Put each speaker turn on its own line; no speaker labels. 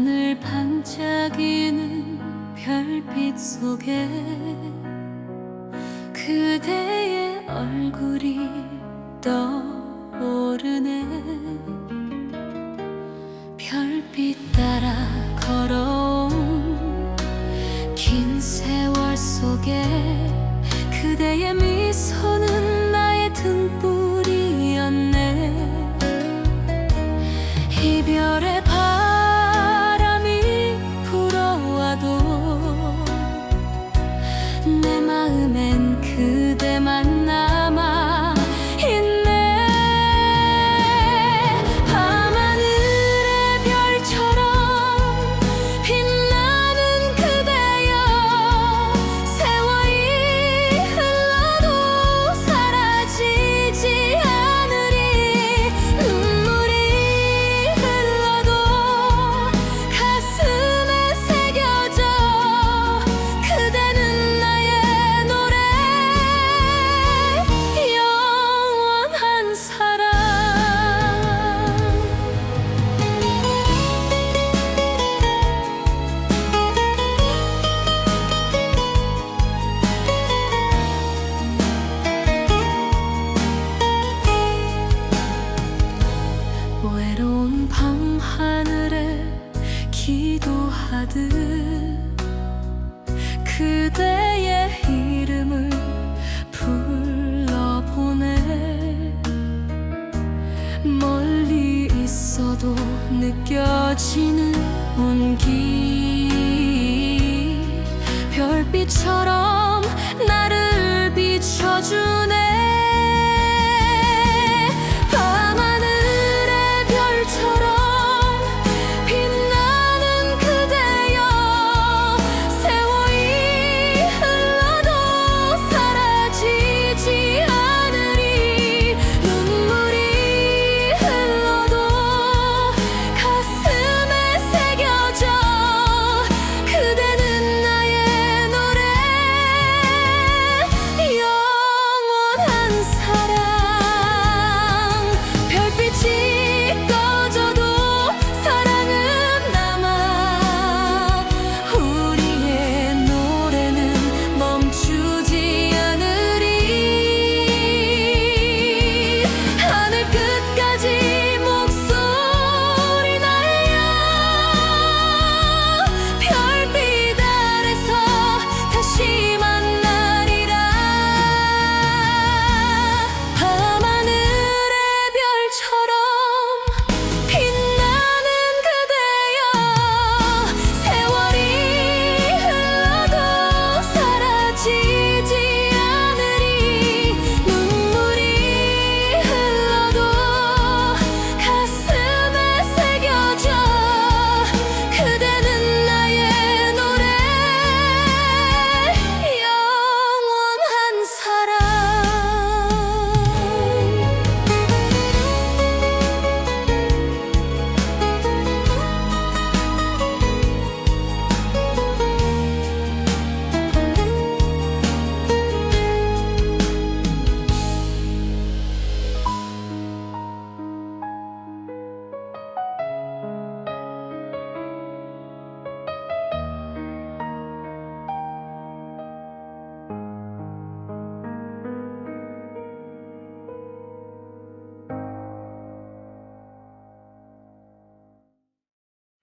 하늘 반짝이는 별빛 속에 그대의 얼굴이 떠오르네. 별빛 따라 다치는 온기 별빛처럼 나를 비춰주